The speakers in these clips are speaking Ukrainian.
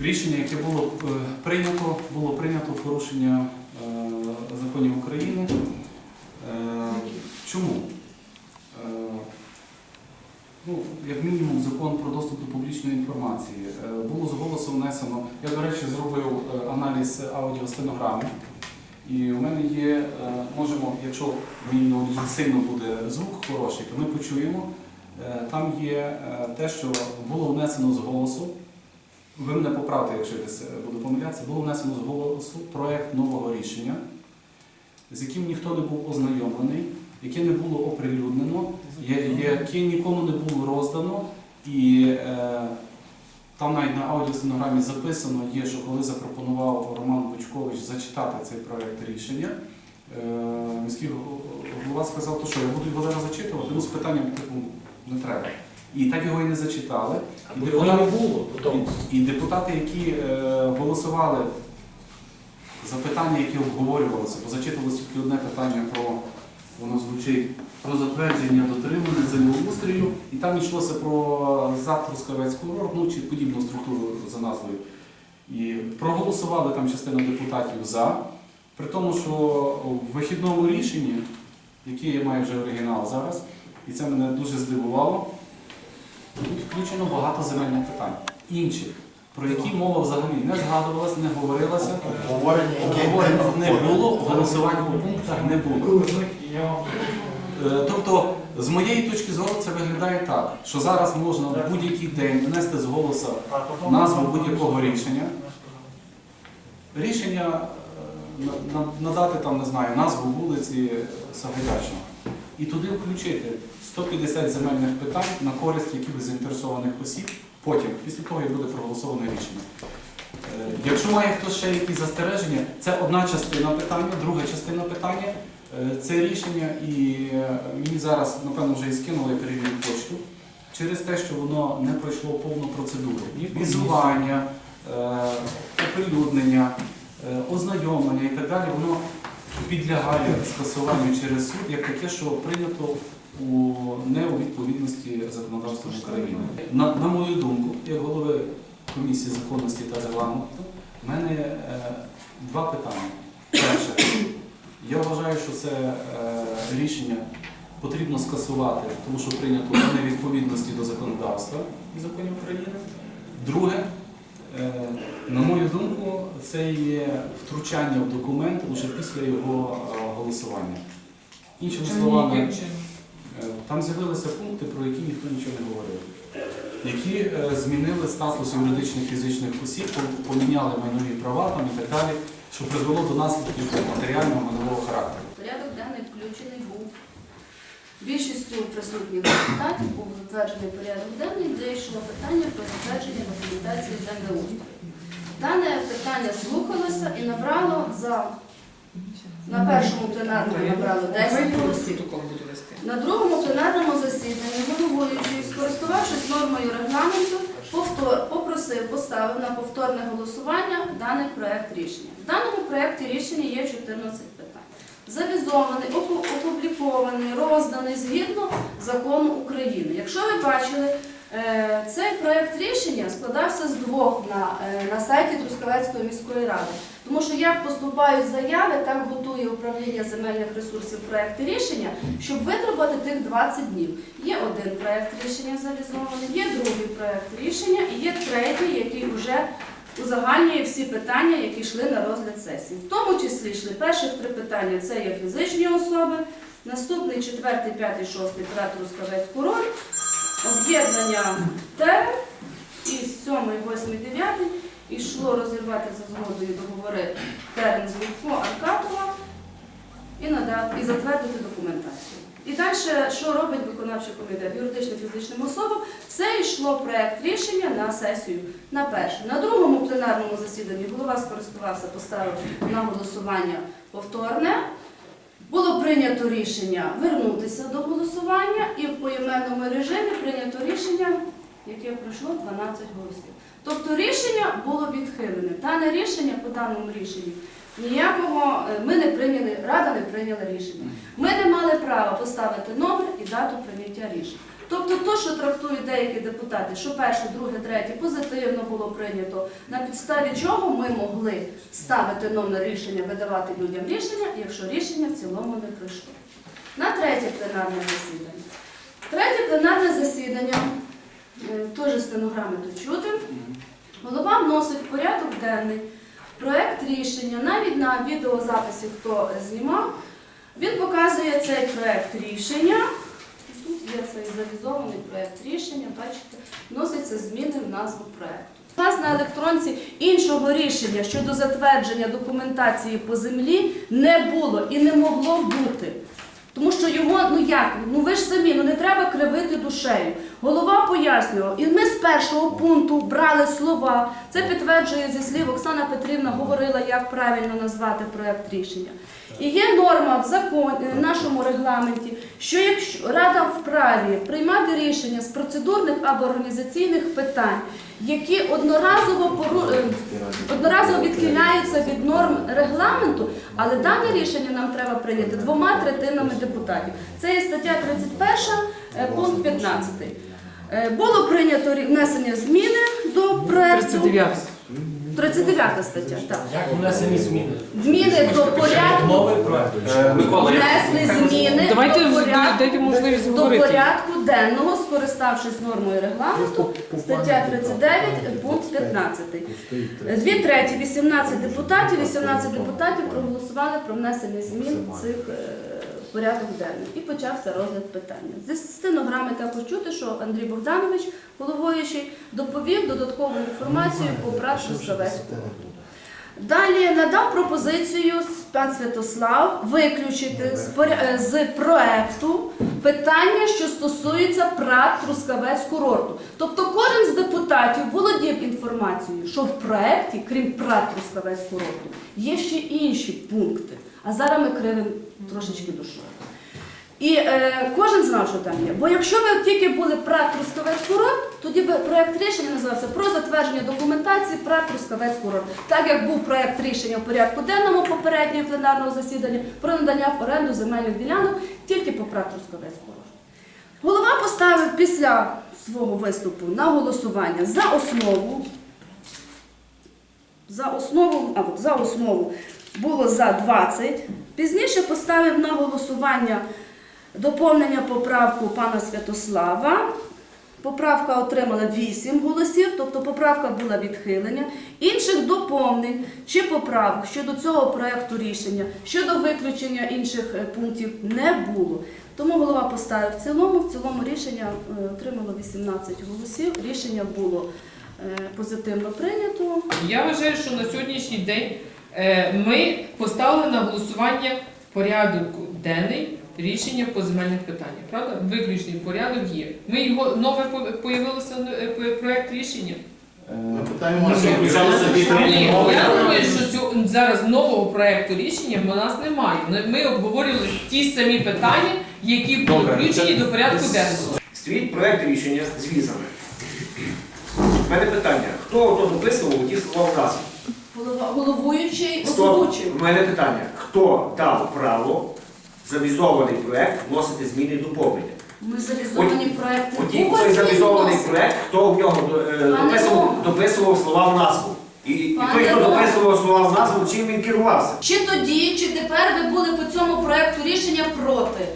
Рішення, яке було е, прийнято, було прийнято в порушення е, законів України. Е, Чому? Ну, як мінімум, закон про доступ до публічної інформації. Було з голосу внесено. Я, до речі, зробив аналіз аудіостенограми. І у мене є, можемо, якщо мінімум сильно буде звук хороший, то ми почуємо. Там є те, що було внесено з голосу. Ви мене поправте, якщо я десь е, буду помилятися, було внесено з голосу проект нового рішення, з яким ніхто не був ознайомлений, яке не було оприлюднено, яке нікому не було роздано. І е, там навіть на аудіостенограмі записано є, що коли запропонував Роман Бучкович зачитати цей проект рішення, е, міський голова сказав, то що я буду його зараз зачитувати, ну з питанням типу не треба. І так його і не зачитали. І його не було. І, і депутати, які е, голосували за питання, які обговорювалися, бо зачитувалося тільки одне питання про воно звучить про затвердження дотримання землеустрою, і там йшлося про ЗАД Трускавецьку ну чи подібну структуру за назвою. І проголосували там частина депутатів за, при тому, що в вихідному рішенні, яке я маю вже оригінал зараз, і це мене дуже здивувало, Тут включено багато земельних питань. Інших, про які мова взагалі не згадувалася, не говорилася. Обговорення, не було, голосувань по пунктах не було. Е, Тобто, з моєї точки зору, це виглядає так, що зараз можна в будь-який день внести з голосу назву будь-якого рішення. Рішення е, на- на- надати там, не знаю, назву вулиці Сагайдачного. І туди включити 150 земельних питань на користь якихось заінтересованих осіб. Потім, після того, як буде проголосоване рішення. Е, Якщо має хтось ще якісь застереження, це одна частина питання, друга частина питання. Е, Це рішення, і е, мені зараз, напевно, вже і скинули я перевірю почту через те, що воно не пройшло повну процедуру. Візування, оприлюднення, ознайомлення і так далі, воно підлягає скасуванню через суд як таке, що прийнято у не у відповідності законодавства України. На, на мою думку, як голови комісії законності та регламенту, в мене е, два питання. Перше, я вважаю, що це е, рішення потрібно скасувати, тому що прийнято у невідповідності до законодавства і законів України. Друге, на мою думку, це є втручання в документ лише після його е, голосування. Іншими словами, е, там з'явилися пункти, про які ніхто нічого не говорив, які е, змінили статус юридичних фізичних осіб, поміняли майнові права там і так далі, що призвело до наслідків матеріального майнового характеру. Порядок денний включений був. Більшістю присутніх депутатів був затверджений порядок денний, де йшло питання про затвердження документації землеустрою. Дане питання слухалося і набрало за на першому пленарному набрало 10 голосів. На другому пленарному засіданні головуючий, скористувавшись нормою регламенту, повтор, попросив, поставив на повторне голосування даний проект рішення. В даному проекті рішення є 14 питань. Завізований, опу- опублікований, розданий згідно закону України. Якщо ви бачили, цей проект рішення складався з двох на, е, на сайті Трускавецької міської ради. Тому що як поступають заяви, так готує управління земельних ресурсів проекти рішення, щоб витребувати тих 20 днів. Є один проект рішення завізований, є другий проект рішення і є третій, який вже узагальнює всі питання, які йшли на розгляд сесії. В тому числі йшли перших три питання це є фізичні особи, наступний четвертий, п'ятий, шостий ПРА Трускавецьку роль, об'єднання ТЕР і сьомий, восьмий, дев'ятий йшло розірвати за згодою договори терен Звідко Аркатова і надати і затвердити документацію. І далі, що робить виконавчий комітет юридичним фізичним особам, це йшло проект рішення на сесію на перше. На другому пленарному засіданні голова скористувався, поставив на голосування повторне. Було прийнято рішення вернутися до голосування і в поіменному режимі прийнято рішення, яке пройшло 12 голосів. Тобто рішення було відхилене. Дане рішення по даному рішенню ніякого е, ми не прийняли, рада не прийняла рішення. Ми не мали права поставити номер і дату прийняття рішень. Тобто, то, що трактують деякі депутати, що перше, друге, третє позитивно було прийнято, на підставі чого ми могли ставити номер рішення, видавати людям рішення, якщо рішення в цілому не пройшло. На третє пленарне засідання. Третє пленарне засідання, е, теж стенограми тут чути, голова вносить порядок денний проект рішення, навіть на відеозаписі, хто знімав, він показує цей проект рішення. Тут є цей завізований проект рішення, бачите, вносяться зміни в назву проекту. У нас на електронці іншого рішення щодо затвердження документації по землі не було і не могло бути. Тому що його, ну як, ну ви ж самі, ну не треба кривити душею. Голова пояснював, і ми з першого пункту брали слова. Це підтверджує зі слів Оксана Петрівна говорила, як правильно назвати проект рішення. І є норма в в нашому регламенті, що якщо Рада вправі приймати рішення з процедурних або організаційних питань, які одноразово пору... е, відхиляються від норм регламенту, але дане рішення нам треба прийняти двома третинами депутатів. Це є стаття 31, е, пункт 15. Е, Було прийнято внесення зміни до проекту. 39. 39 стаття, так. Як внесені зміни? Зміни до порядку Микола, внесли зміни Давайте до порядку, дайте можливість до говорити. порядку денного, скориставшись нормою регламенту, стаття 39, пункт 15. Дві треті, 18 депутатів, 18 депутатів проголосували про внесення змін цих е, порядок денний. І почався розгляд питання. Зі стенограми також чути, що Андрій Богданович, головуючий, доповів додаткову інформацію по прав Трускавецького. Далі надав пропозицію пан Святослав виключити е, з проекту питання, що стосується прав Трускавець курорту. Тобто кожен з депутатів володів інформацією, що в проекті, крім прав Трускавець курорту, є ще інші пункти. А зараз ми кривимо трошечки душою. І е, кожен знав, що там є. Бо якщо би тільки були прат Трускавець курорт, тоді би проект рішення називався про затвердження документації прат Трускавець курорт. Так як був проект рішення в порядку денному попереднього пленарного засідання про надання в оренду земельних ділянок тільки по прат Трускавець курорт. Голова поставив після свого виступу на голосування за основу. За основу, а от за основу було за 20. Пізніше поставив на голосування доповнення поправку пана Святослава. Поправка отримала 8 голосів, тобто поправка була відхилення. Інших доповнень чи поправок щодо цього проекту рішення, щодо виключення інших е, пунктів не було. Тому голова поставив в цілому. В цілому рішення е, отримало 18 голосів. Рішення було е, позитивно прийнято. Я вважаю, що на сьогоднішній день ми поставили на голосування порядок денний рішення по земельних питаннях. Правда? Виключний порядок є. Ми його нове по- появилося е, проект рішення. Ми питаємо, Ні, я думаю, що цього- зараз нового проекту рішення в нас немає. Ми- Ми обговорювали ті самі питання, які були Добре, включені це- до порядку денного. Стоїть проект рішення з візами. У мене питання, хто ото дописував ті слова в назві? Голова- Головуючий озвучив. У мене питання, хто дав право завізований проект вносити зміни і доповнення? Ми завізовані проекти. Оті, Був завізований проект, хто в нього е, дописував, дописував слова в назву? І, і Пане той, хто дописував слова в назву, чим він керувався? Чи тоді, чи тепер ви були по цьому проекту рішення проти?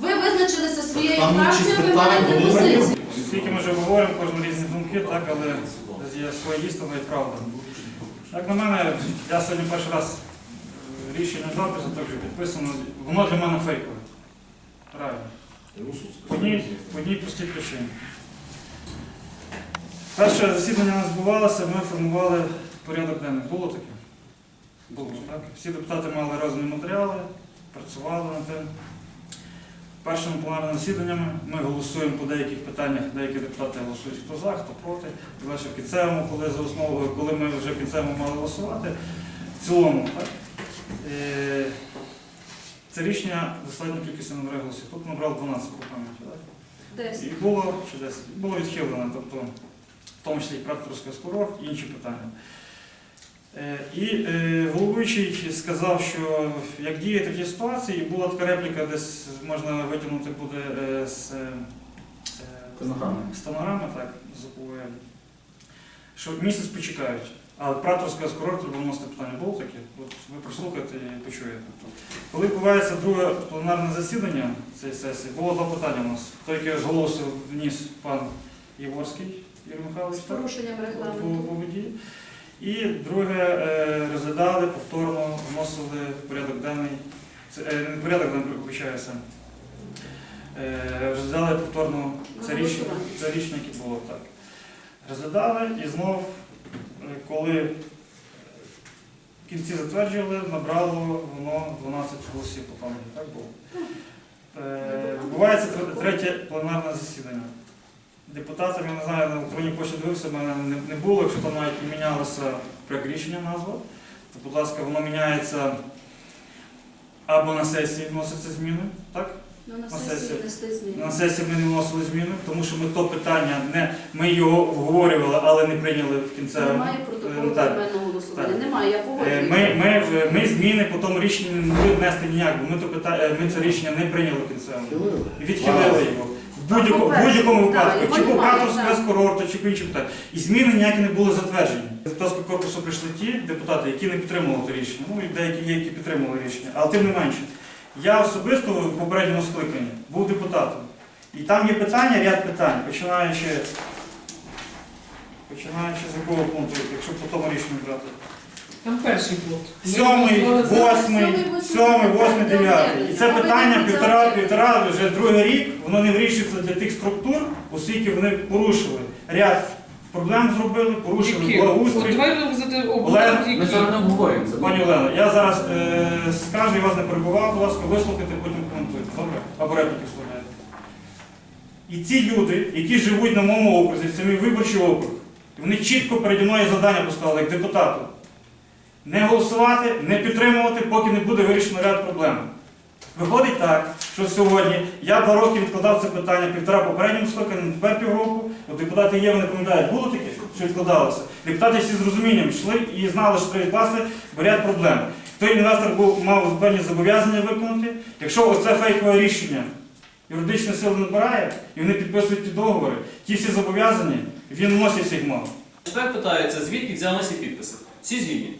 Ви визначилися своєю Там фракцією, ви питання маєте позицію. Скільки ми вже говоримо, кожен різні думки, так, але є своя істина і правда. Як на мене, я сьогодні перший раз е, рішення запису так вже підписано, воно для мене фейкове. Правильно. По одній, по одній простій причині. Перше засідання у нас відбувалося, ми формували порядок денний. Було таке? Було, так? Всі депутати мали різні матеріали, працювали над тим. Першими пленарними засіданнями ми голосуємо по деяких питаннях, деякі депутати голосують хто за, хто проти. І лише в кінцевому, коли за основу, коли ми вже в кінцевому мали голосувати, в цілому, так? Е, Це рішення достатньо кількістю набрали голосів. Тут набрав 12 по пам'яті. так? І було чи 10, було відхилено, тобто в тому числі і практично курорт і інші питання. Е, І е, головуючий сказав, що як діє такі ситуації, була така репліка, десь можна витягнути буде е, з Стенограми. Так, забуваємо. Що місяць почекають. А праторська з курорту було вносити питання було таке? От ви прослухаєте і почуєте. Коли відбувається друге пленарне засідання цієї сесії, було два питання у нас. Той, яке з голосу вніс пан Єворський Юрій Михайлович, так? порушенням по регламенту. І друге, е, розглядали, повторно вносили в порядок денний, це, е, не порядок денний, вибачаюся, Е, розглядали повторно це рішення, це рішення, яке було так. Розглядали і знов, коли в кінці затверджували, набрало воно 12 голосів по пам'яті, так було? Е, Відбувається третє пленарне засідання. Депутатам, я не знаю, на електронній пошті дивився, в мене не, було, якщо там навіть не мінялося проект рішення назва, то, будь ласка, воно міняється або на сесії вносяться зміни, так? Ну, на На сесії зміни. На сесії ми не вносили зміни, тому що ми то питання не ми його обговорювали, але не прийняли в кінцевому. Немає Е, протоколу так. поіменного голосування. Так. Немає, я Е, погоджуюся. Ми, ми, ми зміни по тому рішенню не могли внести ніяк, бо ми, то пита... е, ми це рішення не прийняли в кінцевому. І відхилили його. В будь-якому, будь-якому випадку, чи по немає, карту курорту, чи по іншим питанням. І зміни ніякі не були затверджені. Депутатського корпусу прийшли ті депутати, які не підтримували це рішення. Ну і деякі є, які підтримували рішення. Але тим не менше. Я особисто в попередньому скликанні був депутатом. І там є питання, ряд питань, починаючи, починаючи з якого пункту, якщо по тому рішенню брати. Там перший. Ми Сьомий, восьмий, Сьомий, восьмий, дев'ятий. І це питання півтора, півтора, вже другий рік, воно не вирішується для тих структур, оскільки вони порушили ряд проблем зробили, порушили? Благоустрій. обговорити, Ми зараз не обговорюємо це. Пані Олена, я зараз е, скажу, я вас не перебував, будь ласка, вислухайте, потім коментуйте. Добре? Або репліки вставляйте. І ці люди, які живуть на моєму окрузі, це мій виборчий округ, вони чітко переді мною завдання поставили як депутату. Не голосувати, не підтримувати, поки не буде вирішено ряд проблем. Виходить так, що сьогодні я два роки відкладав це питання, півтора попередньому скликанню, тепер півроку. От депутати є, вони пам'ятають, було таке, що відкладалося. Депутати всі з розумінням йшли і знали, що треба відкласти, ряд проблем. Той інвестор був, мав певні зобов'язання виконати. Якщо оце фейкове рішення юридична сила набирає, і вони підписують ті договори, ті всі зобов'язання, він вносить всіх. Тепер питається, звідки взялися підписи? Всі згідні?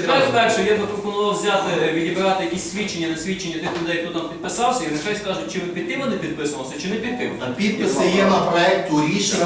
Тепер перше, я би пропонував взяти, е, відібрати якісь свідчення, не свідчення тих людей, хто там підписався, і нехай скажуть, чи ви під тим вони підписувалися, чи не під тим. На підписи є на проекту рішення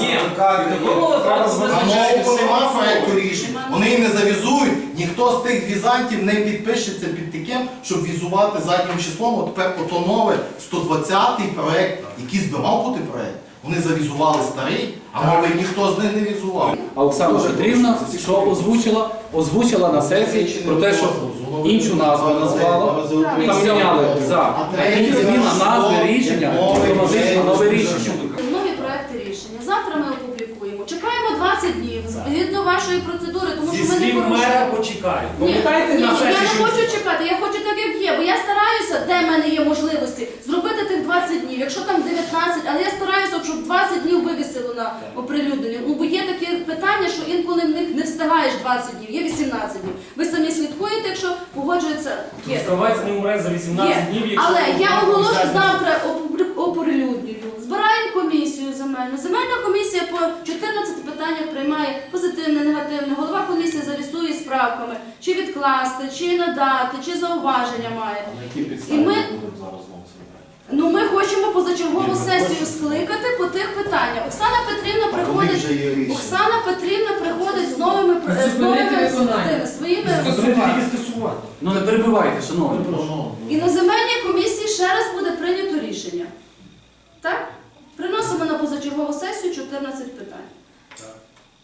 Ні, і такому випадку А звичайно, нема проекту рішення. Вони їм не завізують, ніхто з тих візантів не підпишеться під таким, щоб візувати заднім числом. От тепер ото нове 120-й проект, якийсь би мав бути проект. Вони завізували старий, а новий ніхто з них не візував. А Оксана Петрівна, що озвучила, озвучила на сесії про те, що іншу назву назвала, і поміняли за третій зміна назви рішення, автоматично нове рішення. Нові проекти рішення. Завтра ми опублікуємо. Чекаємо 20 днів згідно вашої процедури, тому що ми не порушуємо. почекають. Ні, ні, на ні, я сесії, не що хочу чекати, я хочу так, як є, бо я стараюся, де в мене є можливості, зробити 20 днів. Якщо там 19, але я стараюся, щоб 20 днів вивісило на оприлюднення. Ну, бо є такі питання, що інколи в них не встигаєш 20 днів, є 18 днів. Ви самі слідкуєте, якщо погоджується. Є. Скривається не умре за 18 Є. днів, якщо... Але я оголошу завтра оприлюднюю. Збираємо комісію земельну. Земельна комісія по 14 питаннях приймає позитивне, негативне. Голова комісії зарисує справками, чи відкласти, чи надати, чи зауваження має. І ми, ну, ми хочемо позачергову сесію скликати по тих питаннях. Оксана Петрівна приходить. Оксана Петрівна приходить з новими з новими виконання. своїми скасувати. Ну не перебивайте, шановні. І на земельній комісії ще раз буде прийнято рішення. Так? Приносимо на позачергову сесію 14 питань.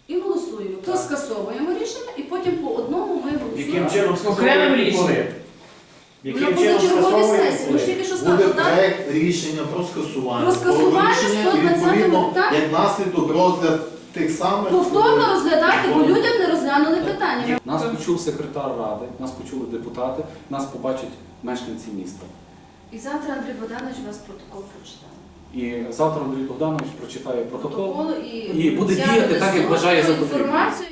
І голосуємо. То скасовуємо рішення, і потім по одному ми Яким голосуємо. чином Окремим рішенням. Яким чином позачерговій скасовуємо сесії. Ми ж тільки що Буде сказали, так? проект рішення про скасування. Про скасування Про рішення, і 120 відповідно, питань. як наслідок розгляд тих самих. Повторно розглядати, бо людям не розглянули питання. Нас почув секретар ради, нас почули депутати, нас побачать мешканці міста. І завтра Андрій Богданович вас протокол прочитає. І завтра Андрій Богданович прочитає протокол. Протокол і, І буде діяти так, як вважає за потрібне. інформацію.